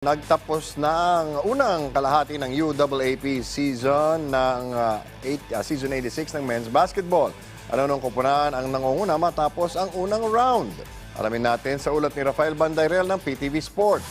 Nagtapos na ang unang kalahati ng UAAP season ng ah, eight- ah, season 86 ng men's basketball. Ano nung kupunan ang nangunguna matapos ang unang round? Alamin natin sa ulat ni Rafael Bandayrel ng PTV Sports.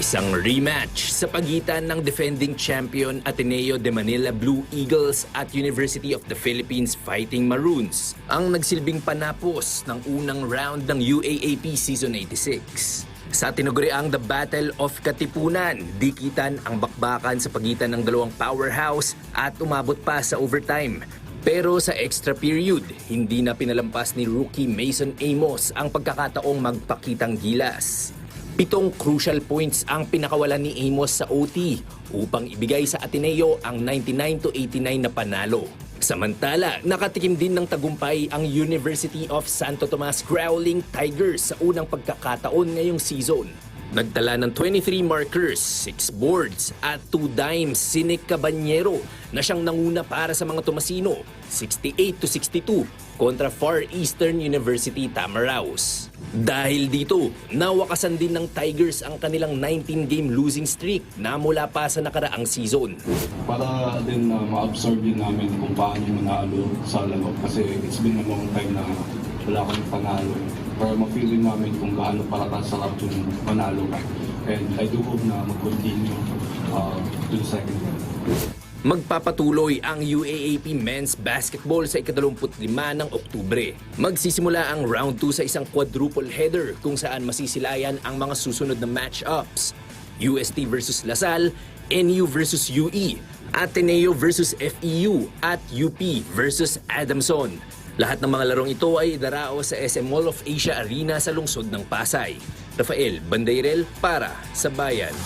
Isang rematch sa pagitan ng defending champion Ateneo de Manila Blue Eagles at University of the Philippines Fighting Maroons ang nagsilbing panapos ng unang round ng UAAP Season 86. Sa tinaguriang The Battle of Katipunan, dikitan ang bakbakan sa pagitan ng dalawang powerhouse at umabot pa sa overtime. Pero sa extra period, hindi na pinalampas ni rookie Mason Amos ang pagkakataong magpakitang gilas. Pitong crucial points ang pinakawalan ni Amos sa OT upang ibigay sa Ateneo ang 99 to 89 na panalo. Samantala, nakatikim din ng tagumpay ang University of Santo Tomas Growling Tigers sa unang pagkakataon ngayong season. Nagtala ng 23 markers, 6 boards at 2 dimes si Nick Cabanyero na siyang nanguna para sa mga Tomasino, 68 to 62 kontra Far Eastern University Tamaraos. Dahil dito, nawakasan din ng Tigers ang kanilang 19-game losing streak na mula pa sa nakaraang season. para din na ma-absorb din namin kung paano manalo sa laro kasi it's been a long time na wala kami panalo para ma-feel namin kung gaano para kasarap yung manalo ka and I do hope na mag-continue uh, to the second round. Magpapatuloy ang UAAP Men's Basketball sa ikadalumput lima ng Oktubre. Magsisimula ang round 2 sa isang quadruple header kung saan masisilayan ang mga susunod na matchups. UST versus Lasal, NU versus UE, Ateneo versus FEU at UP versus Adamson. Lahat ng mga larong ito ay darao sa SM Mall of Asia Arena sa lungsod ng Pasay. Rafael Bandayrel para sa Bayan.